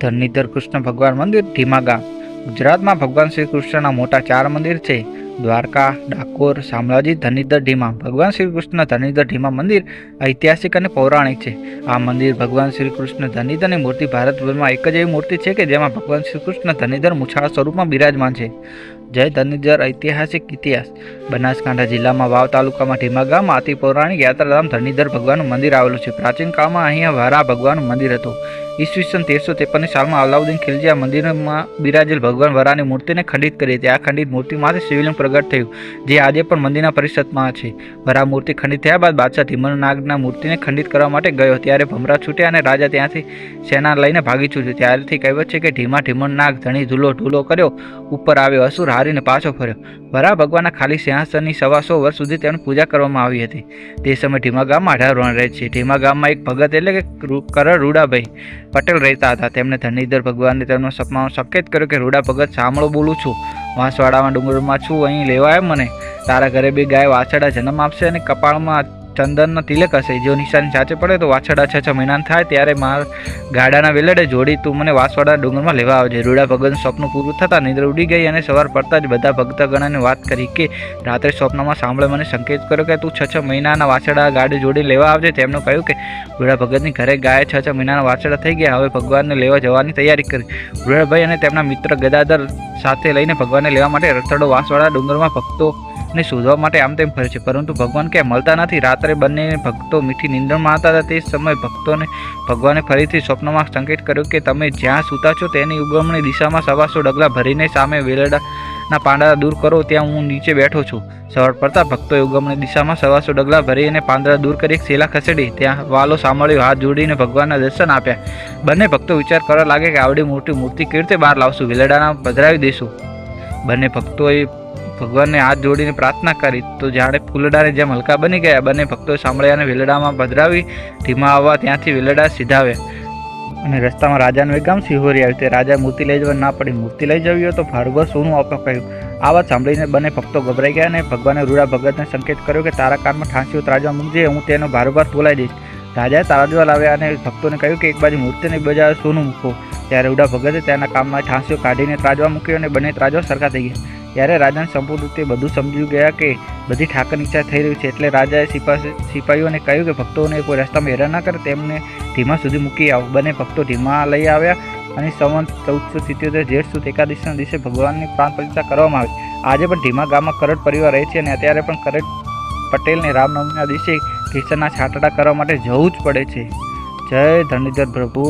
ધરણીધર કૃષ્ણ ભગવાન મંદિર ધીમા ગામ ગુજરાતમાં ભગવાન શ્રી કૃષ્ણના મોટા ચાર મંદિર છે. દ્વારકા, ડાકોર, શામળાજી, ધનીધર ઢીમા ભગવાન શ્રી કૃષ્ણ ધનિધર ઢીમા મંદિર ઐતિહાસિક અને પૌરાણિક છે. આ મંદિર ભગવાન શ્રી કૃષ્ણ ધનિધરની મૂર્તિ ભારતભરમાં એક જ એવી મૂર્તિ છે કે જેમાં ભગવાન શ્રી કૃષ્ણ ધનીધર મુછાળા સ્વરૂપમાં બિરાજમાન છે. જય ધનજર ઐતિહાસિક ઇતિહાસ. બનાસકાંઠા જિલ્લામાં વાવ તાલુકામાં ઢીમા ગામમાં અતિ પૌરાણિક યાત્રાધામ, ધરણીધર ભગવાનનું મંદિર આવેલું છે. પ્રાચીન કાળમાં અહીંયા વારા ભગવાનનું મંદિર હતું. ઈસવીસન તેરસો ત્રેપનની સાલમાં અલાઉદ્દીન ખિલજી આ મંદિરમાં બિરાજેલ ભગવાન વરાની મૂર્તિને ખંડિત કરી હતી. આ ખંડિત મૂર્તિમાંથી શિવલિંગ પ્રગટ થયું, જે આજે પણ મંદિરના પરિષદમાં છે. વરા મૂર્તિ ખંડિત થયા બાદ બાદશાહ ધીમનનાગના મૂર્તિને ખંડિત કરવા માટે ગયો. ત્યારે ભમરા છૂટ્યા અને રાજા ત્યાંથી સેના લઈને ભાગી છૂટ્યો. ત્યારથી કહેવત છે કે ઢીમા ઢીમણનાગ ધણી ધૂલો ઢૂલો કર્યો, ઉપર આવ્યો અસુર હારીને પાછો ફર્યો. વરા ભગવાનના ખાલી સિંહાસનની સવા સો વર્ષ સુધી તેની પૂજા કરવામાં આવી હતી. તે સમયે ઢીમા ગામમાં અઢાર રણ રહે છે. ઢીમા ગામમાં એક ભગત એટલે કે કરણ રૂડાભાઈ પટેલ રહેતા હતા. તેમણે ધનીધર ભગવાનને તેમનો સપનાનો સંકેત કર્યો કે, રૂડા ભગત, સાંભળો, બોલું છું. વાંસવાડામાં ડુંગરમાં છું, અહીં લેવાય મને. તારા ઘરે બે ગાય વાછડા જન્મ આપશે અને કપાળમાં ચંદનનો તિલક હશે. જો નિશાની સાચે પડે તો વાછડા છ છ મહિનાના થાય ત્યારે માર ગાડાના વેલડે જોડી તું મને વાંસવાડા ડુંગરમાં લેવા આવજે. રૂડા ભગતનું સ્વપ્ન પૂરું થતાં નિંદ્ર ઉડી ગઈ અને સવાર પડતા જ બધા ભક્તગણાને વાત કરી કે, રાત્રે સ્વપ્નમાં સાંભળે મને સંકેત કર્યો કે તું છ છ મહિનાના વાછડા ગાડી જોડી લેવા આવજે. તેમણે કહ્યું કે, રૂડા ભગતની ઘરે ગાય છ છ મહિનાના વાછડા થઈ ગયા. હવે ભગવાનને લેવા જવાની તૈયારી કરી. રૂડાભાઈ અને તેમના મિત્ર ગદાધર સાથે લઈને ભગવાનને લેવા માટે રથડો વાંસવાડા ડુંગરમાં ભક્તો ને શોધવા માટે આમ તેમ ફરે છે. પરંતુ ભગવાન ક્યાંય મળતા નથી. રાત્રે બંને ભક્તો મીઠી નિંદ્રમાં હતા. તે સમયે ભક્તોને ભગવાને ફરીથી સ્વપ્નમાં સંકેત કર્યો કે તમે જ્યાં સૂતા છો તેની ઉગમણી દિશામાં સવાસો ડગલા ભરીને સામે વેલડાના પાંદડા દૂર કરો. ત્યાં હું નીચે બેઠો છું. સવાર પડતા ભક્તોએ ઉગમણી દિશામાં સવાસો ડગલા ભરી અને પાંદડા દૂર કરી શેલા ખસેડી. ત્યાં વાલો સાંભળ્યો. હાથ જોડીને ભગવાનના દર્શન આપ્યા. બંને ભક્તો વિચાર કરવા લાગે કે આવડી મોટી મૂર્તિ કેવી રીતે બહાર લાવશું? વેલડાના પધરાવી દઈશું. બંને ભક્તોએ ભગવાનને હાથ જોડીને પ્રાર્થના કરી, તો જાણે ફૂલડાને જેમ હલકા બની ગયા. બંને ભક્તો સાંભળ્યા અને વેલડામાં પધરાવી ધીમા આવવા ત્યાંથી વેલડા સીધાવ્યા અને રસ્તામાં રાજાનું એક ગામ સિહોરી આવ્યું તે રાજા મૂર્તિ લઈ જવા ના પડી. મૂર્તિ લઈ જવી હોય તો ભાર્ગવ સોનું આપવા કહ્યું. આ વાત સાંભળીને બંને ભક્તો ગભરાઈ ગયા અને ભગવાને રૂડા ભગતને સંકેત કર્યો કે તારા કાનમાં ઠાંસીઓ ત્રાજવા મૂકજે, હું તેનો ભારોભાર બોલાવી દઈશ. રાજાએ તારાજવા લાવ્યા અને ભક્તોને કહ્યું કે એક બાજુ મૂર્તિને બજાર બાજુ સોનું મૂકો. ત્યારે રૂડા ભગતે તેના કામમાં ઠાંસીઓ કાઢીને ત્રાજવા મૂક્યો અને બંને ત્રાજવા સરખા થઈ ગયા. ત્યારે રાજાને સંપૂર્ણ રીતે બધું સમજી ગયા કે બધી ઠાકરની ઈચ્છા થઈ રહી છે. એટલે રાજાએ સિપાહી સિપાહીઓને કહ્યું કે ભક્તોને કોઈ રસ્તામાં હેરાન ના કરે, તેમને ધીમા સુધી મૂકી આવો. બંને ભક્તો ધીમા લઈ આવ્યા અને સંવંત ચૌદસો સિત્યોતેર જેઠ સુદ એકાદશીના દિવસે ભગવાનની પ્રાણ પ્રતિષ્ઠા કરવામાં આવી. આજે પણ ધીમા ગામમાં કરડ પરિવાર રહે છે અને અત્યારે પણ કરડ પટેલને રામનવમીના દિવસે કિશનના છાટડા કરવા માટે જવું જ પડે છે. જય ધરણીધર પ્રભુ.